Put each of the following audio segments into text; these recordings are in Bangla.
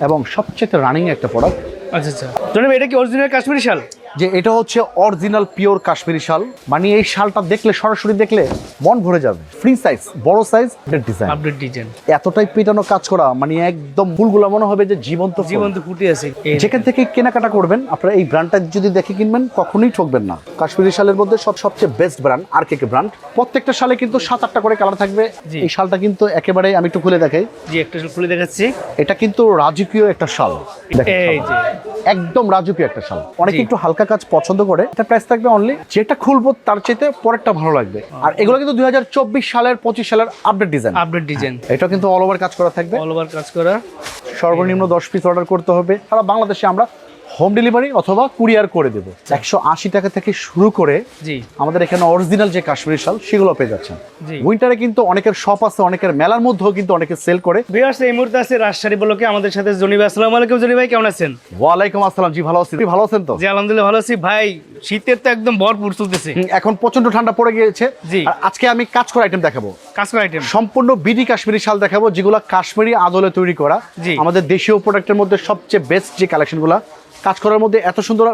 এবং সবচেয়ে রানিং একটা প্রোডাক্ট আচ্ছা আচ্ছা। এটা কি অরিজিনাল কাশ্মীরি শাল? যে এটা হচ্ছে অরিজিনাল পিওর কাশ্মীরি শাল। মানে এই শালটা দেখলে সরাসরি দেখলে মন ভরে যাবে। ফ্রি সাইজ বড় সাইজ ডিজাইন আপডেট ডিজাইন এতটাই পেটানো কাজ করা মানে একদম ফুলগুলো মনে হবে যে জীবন্ত জীবন্ত ফুটে আছে। যেখান থেকে কেনাকাটা করবেন আপনারা এই ব্র্যান্ডটা যদি দেখে কিনবেন কখনোই ঠকবেন না। কাশ্মীরি শালের মধ্যে সব সবচেয়ে best brand R K K brand প্রত্যেকটা শালে কিন্তু সাত আটটা করে কালার থাকবে। এই শালটা কিন্তু একেবারে আমি একটু খুলে দেখাই। জি একটা খুলে দেখাচ্ছি। এটা কিন্তু রাজকীয় একটা শাল। এই যে একদম রাজকীয় একটা শাল। অনেকে একটু হালকা কাজ পছন্দ করে এটা প্রাইস থাকবে অনলি যেটা খুলবো তার চাইতে পরেরটা ভালো লাগবে। আর এগুলো কিন্তু দু হাজার চব্বিশ সালের পঁচিশ সালের আপডেট ডিজাইন আপডেট ডিজাইন এটা কিন্তু অল ওভার কাজ করা থাকবে। অল ওভার কাজ করা। সর্বনিম্ন দশ পিস অর্ডার করতে হবে। সারা বাংলাদেশে আমরা হোম ডেলিভারি অথবা কুরিয়ার করে দেবো। একশো আশি টাকা থেকে শুরু করে জি। আমাদের এখানে অরিজিনাল যে কাশ্মীরি শাল সেগুলো পেয়ে যাচ্ছেন। উইন্টারে কিন্তু অনেকের শপ আছে অনেকের মেলার মধ্যেও কিন্তু অনেকে সেল করে। ভিউয়ার্স এই মুহূর্তে আছে রাজশাহী বলকে আমাদের সাথে জনি ভাই আসসালামু আলাইকুম জনি ভাই কেমন আছেন? ওয়ালাইকুম আসসালাম। জি ভালো আছেন ভালো আছেন তো? জি আলহামদুলিল্লাহ ভালো আছি। ভাই শীতের তো একদম ভরপুর চলতেছে। এখন প্রচণ্ড ঠান্ডা পড়ে গিয়েছে। জি। আর আজকে আমি কাজ করা আইটেম দেখাবো। কাজ করা আইটেম সম্পূর্ণ বিডি কাশ্মীরি শাল দেখাবো যেগুলো কাশ্মীরি আদলে তৈরি করা। আমাদের দেশীয় প্রোডাক্টের মধ্যে সবচেয়ে বেস্ট যে কালেকশনগুলো কাজ করার মধ্যে এত সুন্দর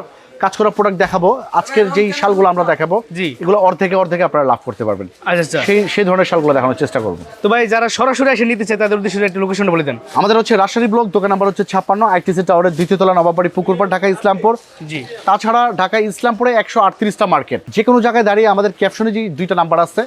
কাজ করা প্রোডাক্ট দেখাবো। আজকের যেই শালগুলো আমরা দেখাবো জি। এগুলো অর্ধেকে অর্ধেকে আপনারা লাভ করতে পারবেন। আচ্ছা আচ্ছা। সেই সেই ধরনের শালগুলো দেখানোর চেষ্টা করব। তো ভাই যারা সরাসরি এসে নিতে চায় তাদের উদ্দেশ্যে একটা লোকেশন বলে দেন। আমাদের হচ্ছে রাজশাহী ব্লক দোকান নাম্বার হচ্ছে ছাপ্পান্ন আইটিসি টাওয়ারের দ্বিতীয় তলা নবাবাড়ি পুকুরপাড় ঢাকা ইসলামপুর। জি। তাছাড়া ঢাকা ইসলামপুরে একশো আটত্রিশটা মার্কেট। যে কোনো জায়গায় দাঁড়িয়ে আমাদের ক্যাপশনে যে দুইটা নাম্বার আছে।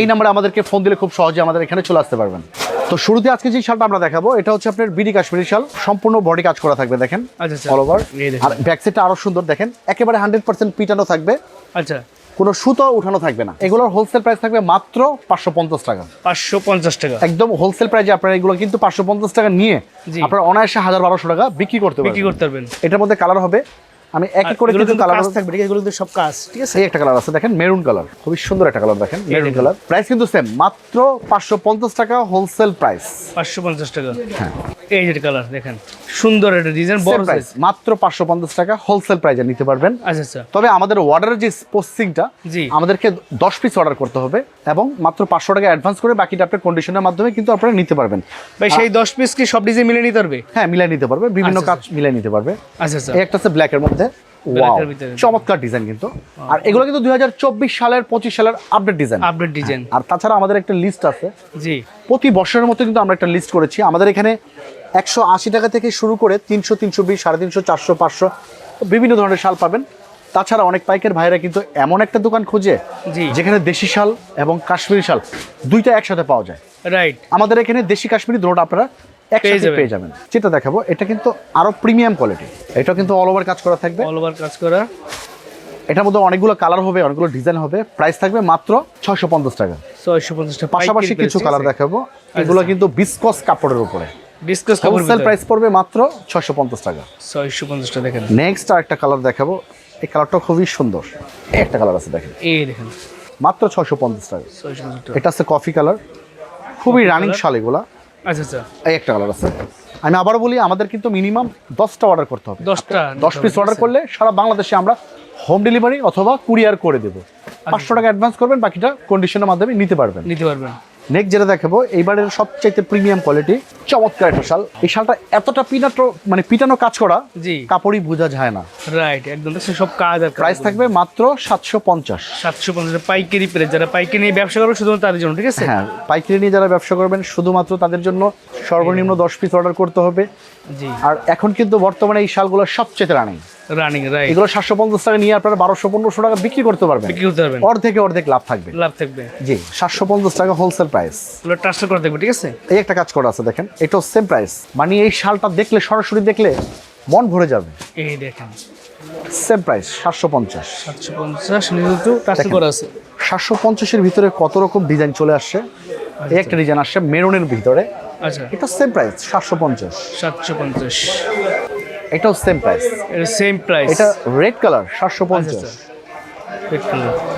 এই নাম্বারে আমাদেরকে ফোন দিলে খুব সহজে আমাদের এখানে চলে আসতে পারবেন। তো শুরুতে আজকে যে শালটা আমরা দেখাবো এটা হচ্ছে আপনার বিডি কাশ্মীরি শাল। সম্পূর্ণ বডি কাজ করা থাকবে দেখেন আচ্ছা, আচ্ছা। অল ওভার আর ব্যাক সাইডটা আরও সুন্দর দেখেন একেবারে হান্ড্রেড পার্সেন্ট পিটানো থাকবে। আচ্ছা। কোনো সুতো উঠানো থাকবে না। এগুলোর হোলসেল প্রাইস থাকবে মাত্র পাঁচশো পঞ্চাশ টাকা। পাঁচশো পঞ্চাশ টাকা। একদম হোলসেল প্রাইসে আপনারা এগুলো কিন্তু পাঁচশো পঞ্চাশ টাকা নিয়ে। আপনারা অনায়াসে হাজার বারোশো টাকা বিক্রি করতে বিক্রি করতে পারবেন। এটার মধ্যে কালার হবে আমি এক এক করে কিন্তু কালার থাকবে ঠিক আছে এগুলো কিন্তু সব কাজ ঠিক আছে? এই একটা কালার আছে দেখেন মেরুন কালার খুবই সুন্দর একটা কালার দেখেন মেরুন কালার প্রাইস কিন্তু সেম মাত্র পাঁচশো পঞ্চাশ টাকা হোলসেল প্রাইস পাঁচশো পঞ্চাশ টাকা। এই যে কালার দেখেন। সুন্দর একটা ডিজাইন বড় সাইজ মাত্র পাঁচশো পঞ্চাশ টাকা হোলসেল প্রাইসে নিতে পারবেন। আচ্ছা আচ্ছা। তবে আমাদের অর্ডারের যে জি। আমাদেরকে দশ পিস অর্ডার করতে হবে এবং মাত্র পাঁচশো টাকা অ্যাডভান্স করে বাকিটা আপনার কন্ডিশনের মাধ্যমে কিন্তু আপনারা নিতে পারবেন। ভাই সেই দশ পিস কি সব ডিজাইন মিলে নিতে পারবে? হ্যাঁ মিলাই নিতে পারবে বিভিন্ন আচ্ছা, কাজ মিলাই নিতে পারবে। আচ্ছা আচ্ছা। একটা আছে ব্ল্যাকের মধ্যে। এর ভিতরে। চমৎকার ডিজাইন কিন্তু। আর এগুলো কিন্তু দুই হাজার চব্বিশ সালের পঁচিশ সালের আপডেট ডিজাইন আপডেট ডিজাইন আর তাছাড়া আমাদের একটা লিস্ট আছে। জি। প্রতি বছরের মতো কিন্তু আমরা একটা লিস্ট করেছি। আমাদের এখানে একশো আশি টাকা থেকে শুরু করে তিনশো তিনশো বিশ সাড়ে তিনশো চারশো পাঁচশো বিভিন্ন ধরনের শাল পাবেন। তাছাড়া অনেক পাইকের ভাইরা কিন্তু এমন একটা দোকান খুঁজে যেখানে দেশি শাল এবং কাশ্মীরি শাল দুইটা একসাথে পাওয়া যায়। রাইট আমাদের এখানে দেশি কাশ্মীরি দুটোটা আপনারা একসাথে পেয়ে যাবেন। যেটা দেখাবো এটা কিন্তু আরও প্রিমিয়াম কোয়ালিটি এটা কিন্তু অল ওভার কাজ করা থাকবে। অল ওভার কাজ করা। এটার মধ্যে অনেকগুলো কালার হবে অনেকগুলো ডিজাইন হবে। প্রাইস থাকবে মাত্র ছয়শো পঞ্চাশ টাকা। ছয়শো পঞ্চাশ টাকা পাশাপাশি কিছু কালার দেখাবো। এগুলো কিন্তু বিসকস কাপড়ের উপরে। ডিসকাস হোলসেল প্রাইস পড়বে মাত্র ছয়শো পঞ্চাশ টাকা। ছয়শো পঞ্চাশ টাকা। দেখেন নেক্সট আর একটা কালার দেখাবো। এই কালারটা খুবই সুন্দর। একটা কালার আছে দেখেন। এই দেখেন। মাত্র ছয়শো পঞ্চাশ টাকা। ছয়শো পঞ্চাশ টাকা। এটা আছে কফি কালার খুবই রানিং? শাল এগুলা। আচ্ছা আচ্ছা। এই একটা কালার আছে। আমি আবারও বলি আমাদের কিন্তু মিনিমাম দশটা অর্ডার করতে হবে। দশটা দশ পিস অর্ডার করলে সারা বাংলাদেশে আমরা হোম ডেলিভারি অথবা কুরিয়ার করে দেবো। পাঁচশো টাকা অ্যাডভান্স করবেন বাকিটা কন্ডিশনের মাধ্যমে নিতে পারবেন। নিতে পারবেন। নেক্সট যেটা দেখাবো এইবারের সবচাইতে প্রিমিয়াম কোয়ালিটি চমৎকার একটা শাল। এই শালটা এতটা পিনাটো মানে পিটানো কাজ করা জি। কাপড়ই বোঝা যায় না। রাইট একদম সে সব কাজ আর প্রাইস থাকবে মাত্র সাতশো পঞ্চাশ। সাতশো পঞ্চাশ পাইকারি প্রাইস যারা পাইকারি নিয়ে ব্যবসা করবে শুধুমাত্র তাদের জন্য ঠিক আছে? হ্যাঁ পাইকারি নিয়ে যারা ব্যবসা করবেন শুধুমাত্র তাদের জন্য সর্বনিম্ন দশ পিস অর্ডার করতে হবে। আর এখন কিন্তু বর্তমানে এই শালগুলো সবচেয়ে রানিং রানিং রাইট এগুলো সাতশো পঞ্চাশ টাকা নিয়ে আপনারা বারোশো পনেরোশো টাকা বিক্রি করতে পারবেন। বিক্রি করতে পারবেন। অর্ধেকে অর্ধেক লাভ থাকবে। লাভ থাকবে। জি সাতশো পঞ্চাশ টাকা হোলসেল প্রাইস এগুলো ট্রান্সফার করে থাকবে ঠিক আছে? এই একটা কাজ করা আছে দেখেন। এটাও সেম প্রাইস মানে এই শালটা দেখলে সরাসরি দেখলে মন ভরে যাবে। এই দেখেন। সেম প্রাইস সাতশো পঞ্চাশ। সাতশো পঞ্চাশ নিযুক্ত করা আছে। সাতশো পঞ্চাশের ভিতরে কত রকম ডিজাইন চলে আসছে? এই একটা ডিজাইন আসছে মেরুনের ভিতরে। আচ্ছা। এটা সেম প্রাইস সাতশো পঞ্চাশ। সাতশো পঞ্চাশ। এটাও সেম প্রাইস এটা সেম প্রাইস এটা রেড কালার সাতশো পঞ্চাশ।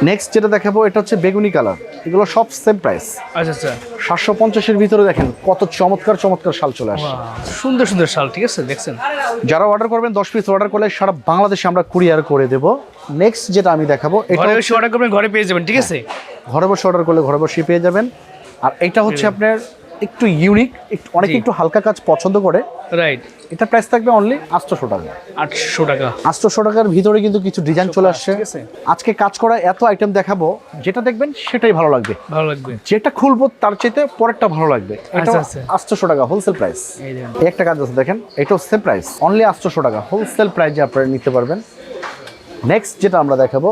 নেক্সট যেটা দেখাবো এটা হচ্ছে বেগুনি কালার এগুলো সব সেম প্রাইস আচ্ছা আচ্ছা। সাতশো পঞ্চাশের ভিতরে দেখেন কত চমৎকার চমৎকার শাল চলে আসে। সুন্দর সুন্দর শাল ঠিক আছে? দেখছেন? যারা অর্ডার করবেন দশ পিস অর্ডার করলে সারা বাংলাদেশে আমরা কুরিয়ার করে দেব। নেক্সট যেটা আমি দেখাবো এটা অর্ডার করবেন ঘরে পেয়ে যাবেন ঠিক আছে? ঘরে বসে অর্ডার করলে ঘরে বসে পেয়ে যাবেন। আর এটা হচ্ছে আপনার একটু ইউনিক একটু অনেকে একটু হালকা কাজ পছন্দ করে। রাইট এটা প্রাইস থাকবে অনলি আটশোশো টাকা। আটশো টাকা। আটশোশো টাকার ভিতরে কিন্তু কিছু ডিজাইন চলে আসছে। আজকে কাজ করা এত আইটেম দেখাবো যেটা দেখবেন সেটাই ভালো লাগবে। ভালো লাগবে। যেটা খুলবো তার চাইতে পরেরটা ভালো লাগবে। এটা আচ্ছা, আচ্ছা। আটশোশো টাকা হোলসেল প্রাইস এই দেখেন একটা কাজ আছে দেখেন এটাও সেম প্রাইস অনলি আটশোশো টাকা হোলসেল প্রাইসে আপনারা নিতে পারবেন। নেক্সট যেটা আমরা দেখাবো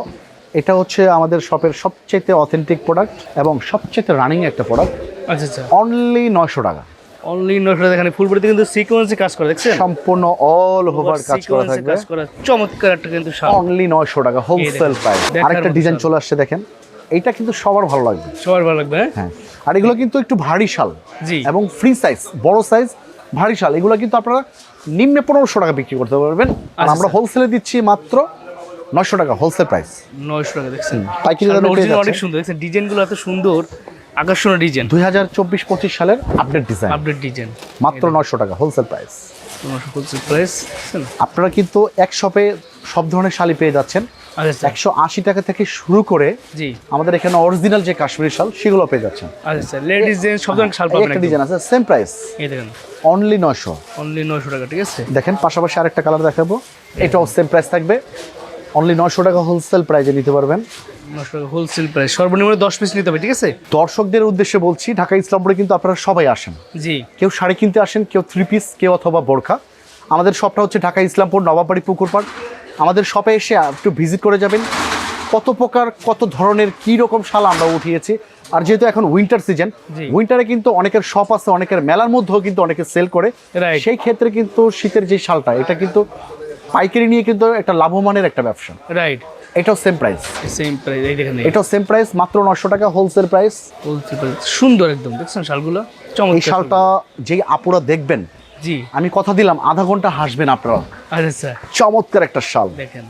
এটা হচ্ছে আমাদের শপের সবচেয়ে অথেন্টিক প্রোডাক্ট এবং সবচেয়ে রানিং একটা প্রোডাক্ট আচ্ছা আচ্ছা। অনলি নয়শো টাকা। অনলি নশো টাকা। এখানে ফুল বডিতে কিন্তু সিকোয়েন্সে কাজ করে দেখছেন? সম্পূর্ণ অল ওভার কাজ করা থাকবে। চমৎকার একটা কিন্তু অনলি নয়শো টাকা হোলসেল। প্রাইস আরেকটা ডিজাইন চলে আসছে দেখেন। এইটা কিন্তু সবার ভালো লাগবে। সবার ভালো লাগবে হ্যাঁ? হ্যাঁ। আর এগুলো কিন্তু একটু ভারী শাল জি। এবং ফ্রি সাইজ বড় সাইজ ভারী শাল। এগুলো কিন্তু আপনারা নিম্নে পনেরোশো টাকা বিক্রি করতে পারবেন। আর আচ্ছা, আমরা হোলসেলে দিচ্ছি মাত্র নয়শো টাকা হোলসেল প্রাইস নয়শো টাকা দেখছেন? পাইকারি দামে। অনেক সুন্দর দেখছেন? ডিজাইনগুলো এত সুন্দর আকর্ষণীয় ডিজাইন। দুই হাজার চব্বিশ পঁচিশ সালের আপডেট ডিজাইন আপডেট ডিজাইন মাত্র নয়শো টাকা হোলসেল প্রাইস পঁচিশ প্রাইস আপনারা কিন্তু এক শপে সব ধরনের শাড়ি পেয়ে যাচ্ছেন। আচ্ছা আচ্ছা। একশো আশি টাকা থেকে শুরু করে জি। আমাদের এখানে অরিজিনাল যে কাশ্মীরি শাল সেগুলো পেয়ে যাচ্ছেন। আচ্ছা লেডিস জেন্টস সব ধরনের শাল পাবেন একটা ডিজাইন আছে সেম প্রাইস এই দেখেন। অনলি টাকা ঠিক আছে? দেখেন পাশাপাশি আরেকটা কালার দেখাবো। এটাও সেম প্রাইস থাকবে। অনলি নশো টাকা হোলসেল প্রাইজে নিতে পারবেন। হোলসেল প্রাইস সর্বনিম্ন দশ পিস নিতে হবে ঠিক আছে? দর্শকদের উদ্দেশ্যে বলছি ঢাকা ইসলামপুরে কিন্তু আপনারা সবাই আসেন। জি। কেউ শাড়ি কিনতে আসেন কেউ থ্রি পিস কেউ অথবা বোরখা। আমাদের শপটা হচ্ছে ঢাকা ইসলামপুর নবাবাড়ি পুকুরপাড় আমাদের শপে এসে একটু ভিজিট করে যাবেন। কত প্রকার কত ধরনের কী রকম শাল আমরা উঠিয়েছি। আর যেহেতু এখন উইন্টার সিজন উইন্টারে কিন্তু অনেকের শপ আছে অনেকের মেলার মধ্যেও কিন্তু অনেকে সেল করে। সেই ক্ষেত্রে কিন্তু শীতের যে শালটা এটা কিন্তু পাইকারি নিয়ে কিন্তু একটা লাভবানের একটা ব্যবসা। রাইট এটাও সেম প্রাইস সেম প্রাইস এই দেখেন এটাও সেম প্রাইস মাত্র 900 টাকা হোলসেল প্রাইস হোলসেল প্রাইস সুন্দর একদম দেখছেন শালগুলো? চমৎকার এই শালটা যেই আপুরা দেখবেন জি। আমি কথা দিলাম আধা ঘণ্টা হাসবেন আপনারা। আচ্ছা আচ্ছা। চমৎকার একটা শাল। দেখেন।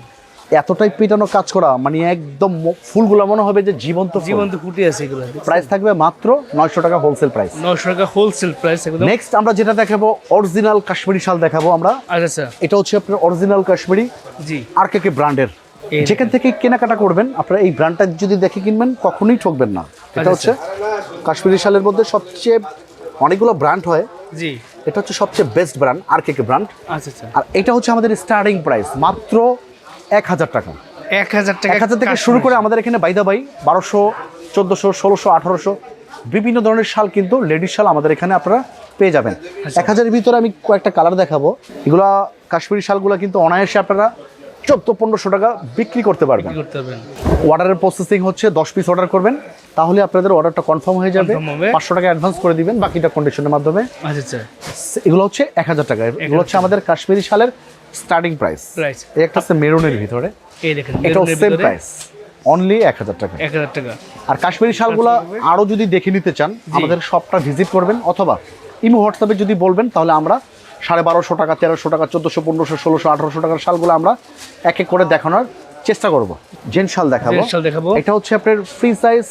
এতটাই পিটানো কাজ করা মানে একদম ফুলগুলো মনে হবে যে জীবন্ত জীবন্ত ফুটে আছে এগুলো। প্রাইস থাকবে মাত্র নয়শো টাকা হোলসেল প্রাইস নশো টাকা হোলসেল প্রাইস নেক্সট আমরা যেটা দেখাবো অরিজিনাল কাশ্মীরি শাল দেখাবো আমরা। আচ্ছা আচ্ছা। এটা হচ্ছে আপনার অরিজিনাল কাশ্মীরি। জি। আর কে কে ব্র্যান্ডের? যেখান থেকে কেনাকাটা করবেন আপনারা এই ব্র্যান্ডটা যদি দেখে কিনবেন কখনোই ঠকবেন না। এটা আচ্ছা, হচ্ছে কাশ্মীরি শালের মধ্যে সবচেয়ে অনেকগুলো ব্র্যান্ড হয়। জি। এটা হচ্ছে সবচেয়ে best brand R K K brand আচ্ছা আচ্ছা। আর এটা হচ্ছে আমাদের স্টার্টিং প্রাইস মাত্র এক হাজার টাকা। এক হাজার টাকা এক হাজার থেকে শুরু করে আমাদের এখানে বাইদা বাই বারোশো চোদ্দোশো ষোলোশো আঠারোশো বিভিন্ন ধরনের শাল কিন্তু লেডিস শাল আমাদের এখানে আপনারা পেয়ে যাবেন। আচ্ছা। এক হাজারের ভিতরে আমি কয়েকটা কালার দেখাবো। এগুলা কাশ্মীরি শালগুলো কিন্তু অনায়াসে আপনারা চোদ্দ পনেরোশো টাকা বিক্রি করতে পারবেন। অর্ডারের প্রসেসিং হচ্ছে দশ পিস অর্ডার করবেন। তাহলে আপনাদের অর্ডারটা কনফার্ম হয়ে যাবে। পাঁচশো টাকা অ্যাডভান্স করে দিবেন বাকিটা কন্ডিশনের মাধ্যমে। আচ্ছা আচ্ছা। এগুলো হচ্ছে এক হাজার টাকা। এগুলো হচ্ছে আমাদের কাশ্মীরি শালের স্টার্টিং প্রাইস একটা হচ্ছে মেরুনের ভিতরে। এই দেখেন এটাও সেম প্রাইস অনলি এক হাজার টাকা। এক হাজার টাকা। আর কাশ্মীরি শালগুলো আরও যদি দেখে নিতে চান আমাদের শপটা ভিজিট করবেন অথবা ইমো হোয়াটসঅ্যাপে যদি বলবেন তাহলে আমরা সাড়ে বারোশো টাকা তেরোশো টাকা চোদ্দোশো পনেরোশো ষোলোশো আঠারোশো টাকার শালগুলো আমরা এক এক করে দেখানোর চেষ্টা করব। জেনশাল দেখাবো। জেনশাল দেখাবো। এটা হচ্ছে আপনার free size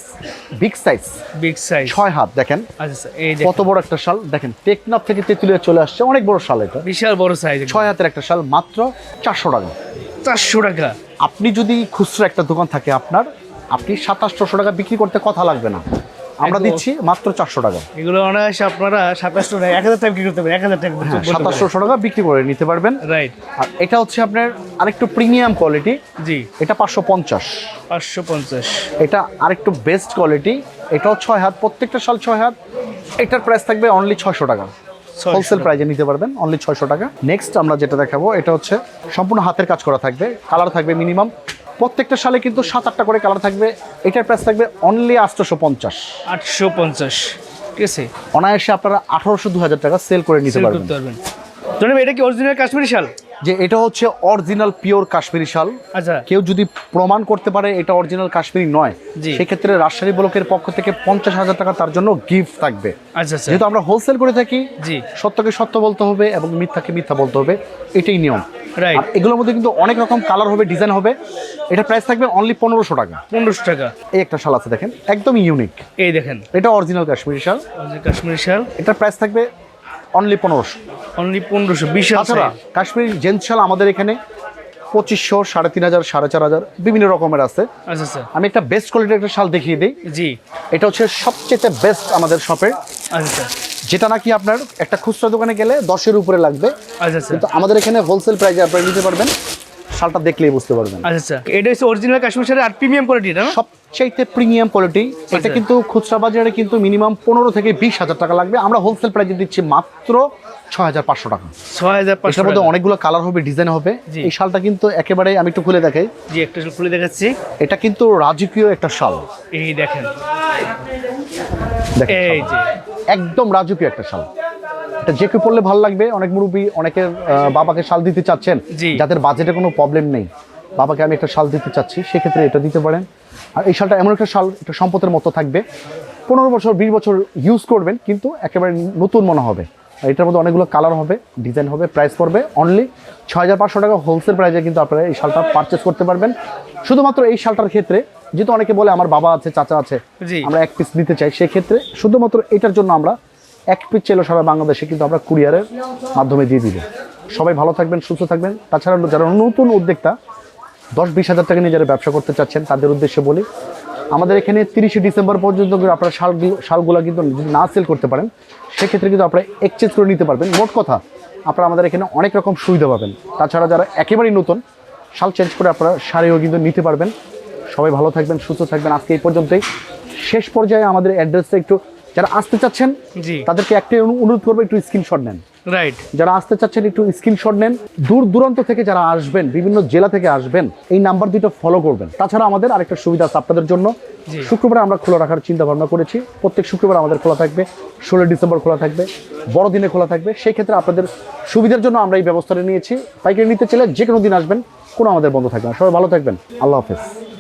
big size. Big size. ছয় হাত দেখেন। আচ্ছা এই কত বড় একটা শাল। দেখেন টেকনাফ থেকে তেঁতুলিয়া চলে আসছে। অনেক বড় শাল এটা। বিশাল বড় সাইজ ছয় হাতের একটা শাল মাত্র চারশো টাকা। চারশো টাকা। আপনি যদি খুচরা একটা দোকান থাকে আপনার আপনি সাতাশশো টাকা বিক্রি করতে কথা লাগবে না। আমরা দিচ্ছি মাত্র চারশো টাকা। এগুলো অনায়াসে আপনারা সাতাশশো টাকা এক হাজার টাকা বিক্রি করতে পারেন এক হাজার টাকা সাতাশশো টাকা বিক্রি করে নিতে পারবেন। রাইট আর এটা হচ্ছে আপনার আরেকটু প্রিমিয়াম কোয়ালিটি জি। এটা পাঁচশো পঞ্চাশ। পাঁচশো পঞ্চাশ। এটা আরেকটু বেস্ট কোয়ালিটি এটাও ছয় হাত প্রত্যেকটা শাল ছয় হাত। এটার প্রাইস থাকবে অনলি ছয়শো টাকা। হোলসেল প্রাইজে নিতে পারবেন অনলি ছয়শো টাকা। নেক্সট আমরা যেটা দেখাবো এটা হচ্ছে সম্পূর্ণ হাতের কাজ করা থাকবে। কালার থাকবে মিনিমাম প্রত্যেকটা সালে কিন্তু সাত আটটা করে কালার থাকবে। এটার প্রাইস থাকবে অনলি আটশোশো পঞ্চাশ। আটশো পঞ্চাশ। ঠিক আছে? অনায়াসে আপনারা আঠারোশো দু হাজার টাকা সেল করে নিতে পারবেন। এটা কি অরিজিনাল কাশ্মীরি শাল? যে এটা হচ্ছে অরিজিনাল পিওর কাশ্মীরি শাল। আচ্ছা। কেউ যদি প্রমাণ করতে পারে এটা অরিজিনাল কাশ্মীরি নয়। সেক্ষেত্রে রাজশাহী ব্লকের পক্ষ থেকে পঞ্চাশ হাজার টাকা তার জন্য গিফট থাকবে। আচ্ছা আচ্ছা। যেহেতু আমরা হোলসেল করে থাকি জি। সত্যকে সত্য বলতে হবে এবং মিথ্যাকে মিথ্যা বলতে হবে এটাই নিয়ম। আর এগুলোর মধ্যে কিন্তু অনেক রকম কালার হবে ডিজাইন হবে। এটা প্রাইস থাকবে অনলি পনেরোশো টাকা। পনেরোশো টাকা। এই একটা শাল আছে দেখেন একদম ইউনিক এই দেখেন। এটা অরিজিনাল কাশ্মীরি শাল। কাশ্মীরি শাল। এটার প্রাইস থাকবে অনলি পনেরোশো। অনলি পনেরোশো বিশাল তাছাড়া size। কাশ্মীরি জেন্টস শাল আমাদের এখানে পঁচিশশো সাড়ে তিন হাজার সাড়ে চার হাজার বিভিন্ন রকমের আছে। আচ্ছা আচ্ছা। আমি একটা বেস্ট কোয়ালিটির একটা শাল দেখিয়ে দিই। জি। এটা হচ্ছে সবচেয়ে বেস্ট আমাদের শপের আচ্ছা আচ্ছা। যেটা নাকি আপনার একটা খুচরা দোকানে গেলে দশের উপরে লাগবে। আচ্ছা আচ্ছা। কিন্তু আমাদের এখানে হোলসেল প্রাইসে আপনারা নিতে পারবেন। শালটা দেখলেই বুঝতে পারবেন। আচ্ছা আচ্ছা। এটা হচ্ছে অরিজিনাল কাশ্মীর শাড়ি আর প্রিমিয়াম কোয়ালিটি না? সবচাইতে প্রিমিয়াম কোয়ালিটি এটা আচ্ছা। কিন্তু খুচরা বাজারে কিন্তু মিনিমাম পনেরো থেকে বিশ হাজার টাকা লাগবে। আমরা হোলসেল প্রাইসে দিচ্ছি মাত্র ছয় হাজার পাঁচশো টাকা। ছয় হাজার পাঁচশো মধ্যে অনেকগুলো কালার হবে ডিজাইন হবে। এই শালটা কিন্তু একেবারে আমি একটু খুলে দেখাই। জি একটা খুলে দেখাচ্ছি। এটা কিন্তু রাজকীয় একটা শাল। এই দেখেন। দেখেন এই যে। একদম রাজকীয় একটা শাল। যে কেউ পড়লে ভালো লাগবে অনেক মুরব্বী অনেকের বাবাকে শাল দিতে চাচ্ছেন। যাদের বাজেটে কোনো প্রবলেম নেই। বাবাকে আমি একটা শাল দিতে চাচ্ছি সেক্ষেত্রে এটা দিতে পারেন। আর এই শালটা এমন একটা শাল এটা সম্পদের মতো থাকবে। পনেরো বছর বিশ বছর ইউজ করবেন কিন্তু একেবারে নতুন মনে হবে। আর এটার মধ্যে অনেকগুলো কালার হবে ডিজাইন হবে প্রাইস পড়বে অনলি ছয় হাজার পাঁচশো টাকা হোলসেল প্রাইসে কিন্তু আপনারা এই শালটা পারচেস করতে পারবেন। শুধুমাত্র এই শালটার ক্ষেত্রে যেহেতু অনেকে বলে আমার বাবা আছে চাচা আছে আমরা এক পিস নিতে চাই সেক্ষেত্রে শুধুমাত্র এটার জন্য আমরা এক পিস চাইলেও সারা বাংলাদেশে, কিন্তু আমরা কুরিয়ারের মাধ্যমে দিয়ে দিব। সবাই ভালো থাকবেন, সুস্থ থাকবেন। তাছাড়া যারা নতুন উদ্যোক্তা দশ বিশ হাজার টাকা নিয়ে যারা ব্যবসা করতে চাচ্ছেন, তাদের উদ্দেশ্যে বলি, আমাদের এখানে তিরিশে ডিসেম্বর পর্যন্ত আপনারা শালগুলো শালগুলো কিন্তু যদি না সেল করতে পারেন, সেক্ষেত্রে কিন্তু আপনারা এক্সচেঞ্জ করে নিতে পারবেন। মোট কথা, আপনারা আমাদের এখানে অনেক রকম সুবিধা পাবেন। তাছাড়া যারা একেবারেই নতুন, শাল চেঞ্জ করে আপনারা শাড়িও কিন্তু নিতে পারবেন। সবাই ভালো থাকবেন, সুস্থ থাকবেন। আজকে এই পর্যন্তই। শেষ পর্যায়ে আমাদের অ্যাড্রেসটা একটু যারা আসতে চাচ্ছেন জি। তাদেরকে একটাই অনুরোধ করব একটু স্ক্রিনশট নেন। রাইট যারা আসতে চাচ্ছেন একটু স্ক্রিনশট নেন। দূর দূরান্ত থেকে যারা আসবেন বিভিন্ন জেলা থেকে আসবেন এই নাম্বার দুটো ফলো করবেন। তাছাড়া আমাদের আরেকটা সুবিধা আছে আপনাদের জন্য। শুক্রবার আমরা খোলা রাখার চিন্তা ভাবনা করেছি। প্রত্যেক শুক্রবার আমাদের খোলা থাকবে। ষোলোই ডিসেম্বর খোলা থাকবে। বড়দিনে খোলা থাকবে। সেই ক্ষেত্রে আপনাদের সুবিধার জন্য আমরা এই ব্যবস্থাটা নিয়েছি। পাইকারি নিতে চাইলে যে কোনো দিন আসবেন। কোনো আমাদের বন্ধ থাকবে না। সবাই ভালো থাকবেন। আল্লাহ হাফেজ।